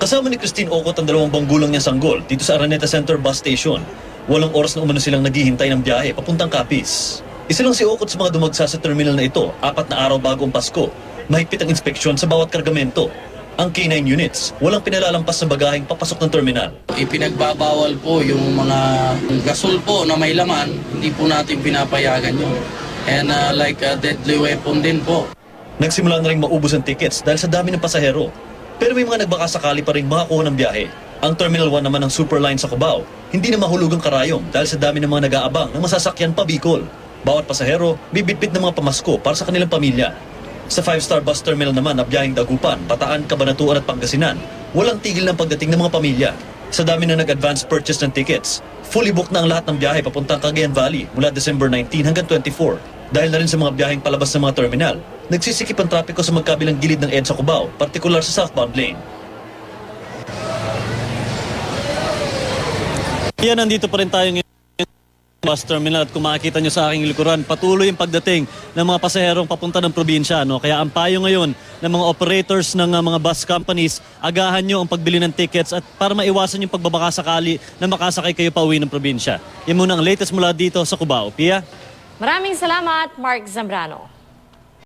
Kasama ni Christine Ocot ang dalawang banggulang niyang sanggol dito sa Araneta Center Bus Station. Walang oras na umano silang naghihintay ng biyahe papuntang Capiz. Isa lang si Ocot sa mga dumagsa sa terminal na ito, apat na araw bago ang Pasko. Mahigpit ang inspeksyon sa bawat kargamento. Ang K9 units, walang pinalalampas na bagaheng papasok ng terminal. Ipinagbabawal po yung mga gasol po na may laman, hindi po natin pinapayagan yun. And uh, like a deadly weapon din po. Nagsimula na rin maubos ang tickets dahil sa dami ng pasahero. Pero may mga nagbakasakali pa rin makakuha ng biyahe. Ang Terminal 1 naman ng Superline sa Cubao, hindi na mahulugang karayom dahil sa dami ng mga nag-aabang ng masasakyan pa Bicol. Bawat pasahero, bibitbit ng mga pamasko para sa kanilang pamilya. Sa 5-star bus terminal naman na biyaheng Dagupan, Bataan, Cabanatuan at Pangasinan, walang tigil ng pagdating ng mga pamilya. Sa dami na nag-advance purchase ng tickets, fully booked na ang lahat ng biyahe papuntang Cagayan Valley mula December 19 hanggang 24. Dahil na rin sa mga biyaheng palabas ng mga terminal, nagsisikip ang trapiko sa magkabilang gilid ng EDSA Cubao, partikular sa southbound lane. Yan, nandito pa rin tayo ngayon sa bus terminal at kung makikita nyo sa aking likuran, patuloy yung pagdating ng mga pasaherong papunta ng probinsya. No? Kaya ang payo ngayon ng mga operators ng uh, mga bus companies, agahan nyo ang pagbili ng tickets at para maiwasan yung pagbabaka sakali na makasakay kayo pa uwi ng probinsya. Yan muna ang latest mula dito sa Cubao. Pia? Maraming salamat, Mark Zambrano.